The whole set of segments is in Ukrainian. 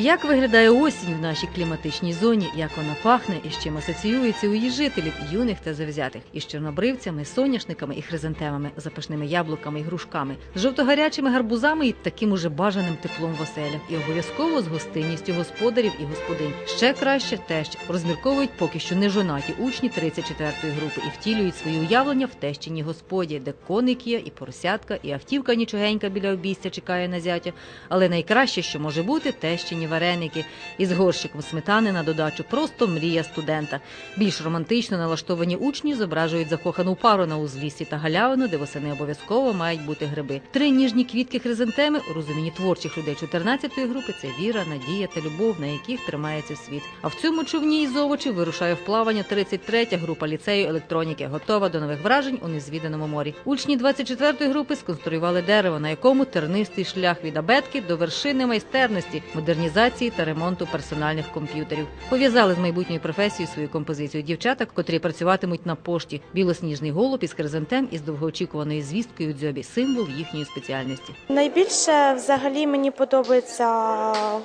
Як виглядає осінь в нашій кліматичній зоні, як вона пахне і з чим асоціюється у її жителів, юних та завзятих, із чорнобривцями, соняшниками і хризантемами, запашними яблуками і грушками, з жовтогарячими гарбузами і таким уже бажаним теплом в оселях, і обов'язково з гостинністю господарів і господинь. Ще краще те, що розмірковують поки що не жонаті учні 34-ї групи і втілюють свої уявлення в тещині господі, де коник є, і поросятка, і автівка нічогенька біля обійстя чекає на зятя. Але найкраще, що може бути, тещині вареники із горщиком сметани на додачу. Просто мрія студента. Більш романтично налаштовані учні зображують закохану пару на узліссі та галявину, де восени обов'язково мають бути гриби. Три ніжні квітки хризантеми у розумінні творчих людей 14-ї групи це віра, надія та любов, на яких тримається світ. А в цьому човні із овочів вирушає в плавання 33-я група ліцею електроніки, готова до нових вражень у незвіданому морі. Учні 24-ї групи сконструювали дерево, на якому тернистий шлях від абетки до вершини майстерності, модернізації та ремонту персональних комп'ютерів. Пов'язали з майбутньою професією свою композицію дівчата, котрі працюватимуть на пошті. Білосніжний голуб із хризантем із довгоочікуваною звісткою дзьобі символ їхньої спеціальності. Найбільше взагалі мені подобається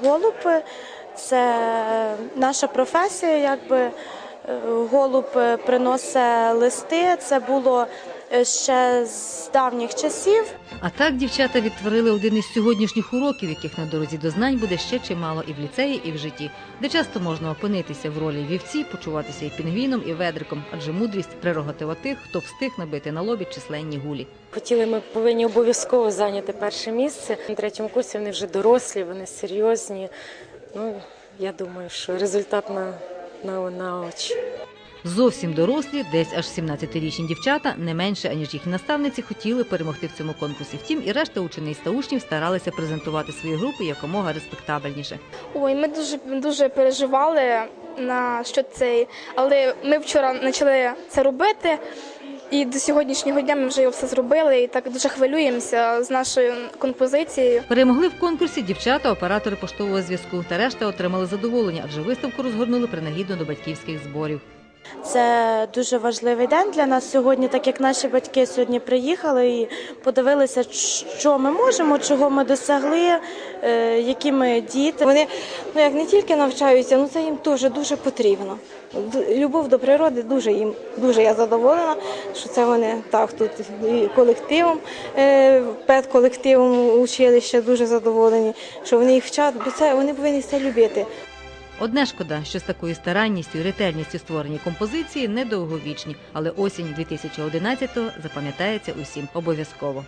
голуб. Це наша професія, якби Е, голуб приносить листи. Це було ще з давніх часів. А так дівчата відтворили один із сьогоднішніх уроків, яких на дорозі до знань буде ще чимало і в ліцеї, і в житті, де часто можна опинитися в ролі вівці, почуватися і пінгвіном, і ведриком, адже мудрість прерогатива тих, хто встиг набити на лобі численні гулі. Хотіли, ми повинні обов'язково зайняти перше місце. На третьому курсі вони вже дорослі, вони серйозні. Ну, я думаю, що результат на, на, на очі. Зовсім дорослі, десь аж 17-річні дівчата, не менше аніж їхні наставниці, хотіли перемогти в цьому конкурсі. Втім, і решта учениць та учнів старалися презентувати свої групи якомога респектабельніше. Ой, ми дуже дуже переживали на що цей, але ми вчора почали це робити. І до сьогоднішнього дня ми вже його все зробили, і так дуже хвилюємося з нашою композицією. Перемогли в конкурсі дівчата, оператори поштового зв'язку та решта отримали задоволення, адже виставку розгорнули принагідно до батьківських зборів. Це дуже важливий день для нас сьогодні, так як наші батьки сьогодні приїхали і подивилися, що ми можемо, чого ми досягли, е, які ми діти. Вони ну як не тільки навчаються, ну це їм теж дуже потрібно. Любов до природи дуже їм дуже я задоволена, що це вони так тут і колективом, е, педколективом училища дуже задоволені, що вони їх вчать, бо це вони повинні це любити. Одне шкода, що з такою старанністю і ретельністю створені композиції недовговічні, але осінь 2011-го запам'ятається усім обов'язково.